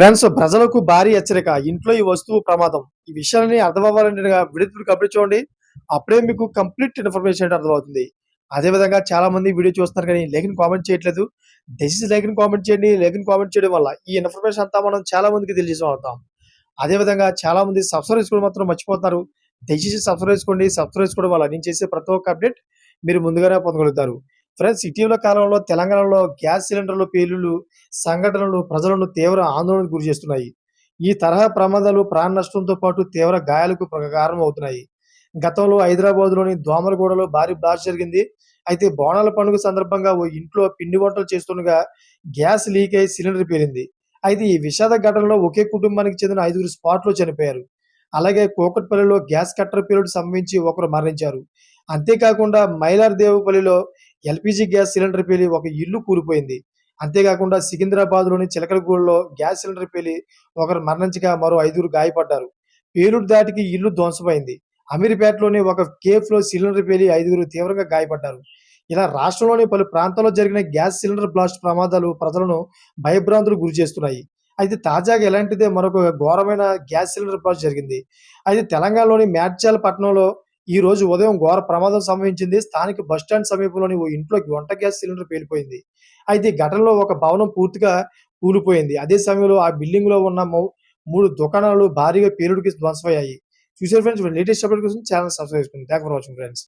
Friends ప్రజలకు భారీ హెచ్చరిక. ఇంట్లో ఈ వస్తువు ప్రమాదం. ఈ విషయాన్ని అర్థం అవ్వాలంటే విడుదల కంప్లీట్ చూడండి. అప్పుడే మీకు కంప్లీట్ ఇన్ఫర్మేషన్ అర్థమవుతుంది. అదే విధంగా చాలా మంది వీడియో చూస్తున్నారు కానీ లేఖని కామెంట్ చేయట్లేదు. దయచేసి లేఖని కామెంట్ చేయండి. లేఖని కామెంట్ చేయడం వల్ల ఈ ఇన్ఫర్మేషన్ అంతా మనం చాలా మందికి తెలియజేస్తాం అదే విధంగా చాలా మంది సబ్స్క్రైబ్ చేసుకోవడం మాత్రం మర్చిపోతున్నారు. దయచేసి సబ్స్క్రైబ్ చేసుకోండి. సబ్స్క్రైబ్ చేసుకోవడం వల్ల నేను చేసే ప్రతి ఒక్క అప్డేట్ మీరు ముందుగానే పొందగలుగుతారు. ఫ్రెండ్స్ ఇటీవల కాలంలో తెలంగాణలో గ్యాస్ సిలిండర్ల పేలుళ్ళు సంఘటనలు ప్రజలను తీవ్ర ఆందోళనకు గురి చేస్తున్నాయి. ఈ తరహా ప్రమాదాలు ప్రాణ నష్టంతో పాటు తీవ్ర గాయాలకు కారణమవుతున్నాయి. గతంలో హైదరాబాద్లోని దోమలగూడలో భారీ బ్లాస్ట్ జరిగింది. అయితే బోనాల పండుగ సందర్భంగా ఓ ఇంట్లో పిండి వంటలు చేస్తుండగా గ్యాస్ లీక్ అయి సిలిండర్ పేలింది. అయితే ఈ విషాద ఘటనలో ఒకే కుటుంబానికి చెందిన ఐదుగురు స్పాట్లో చనిపోయారు. అలాగే కోకట్పల్లిలో గ్యాస్ కట్టర్ పేలుడు సంభవించి ఒకరు మరణించారు. అంతేకాకుండా మైలార్దేవపల్లిలో ఎల్పిజి గ్యాస్ సిలిండర్ పేలి ఒక ఇల్లు కూలిపోయింది. అంతేకాకుండా సికింద్రాబాద్లోని చిలకలగూడలో గ్యాస్ సిలిండర్ పేలి ఒకరు మరణించగా మరో ఐదుగురు గాయపడ్డారు. పేలుడు దాటికి ఇల్లు ధ్వంసమైంది. అమీర్పేటలోని ఒక కేఫ్లో సిలిండర్ పేలి ఐదుగురు తీవ్రంగా గాయపడ్డారు. ఇలా రాష్ట్రంలోని పలు ప్రాంతాల్లో జరిగిన గ్యాస్ సిలిండర్ బ్లాస్ట్ ప్రమాదాలు ప్రజలను భయభ్రాంతులు గురి చేస్తున్నాయి. అయితే తాజాగా ఎలాంటిదే మరొక ఘోరమైన గ్యాస్ సిలిండర్ బ్లాస్ట్ జరిగింది. అయితే తెలంగాణలోని మ్యాడ్చాల పట్టణంలో ఈ రోజు ఉదయం ఘోర ప్రమాదం సంభవించింది. స్థానిక బస్టాండ్ సమీపంలోని ఓ ఇంట్లోకి వంట గ్యాస్ సిలిండర్ పేలిపోయింది. అయితే ఘటనలో ఒక భవనం పూర్తిగా కూలిపోయింది. అదే సమయంలో ఆ బిల్డింగ్లో ఉన్న మూడు దుకాణాలు భారీగా పేలుడికి ధ్వంసమయ్యాయి. చూసారు ఫ్రెండ్స్ లేటెస్ట్ అప్డేట్ కోసం ఛానల్ సబ్స్క్రైబ్ చేసుకోండి థ్యాంక్ ఫర్ వాచింగ్ ఫ్రెండ్స్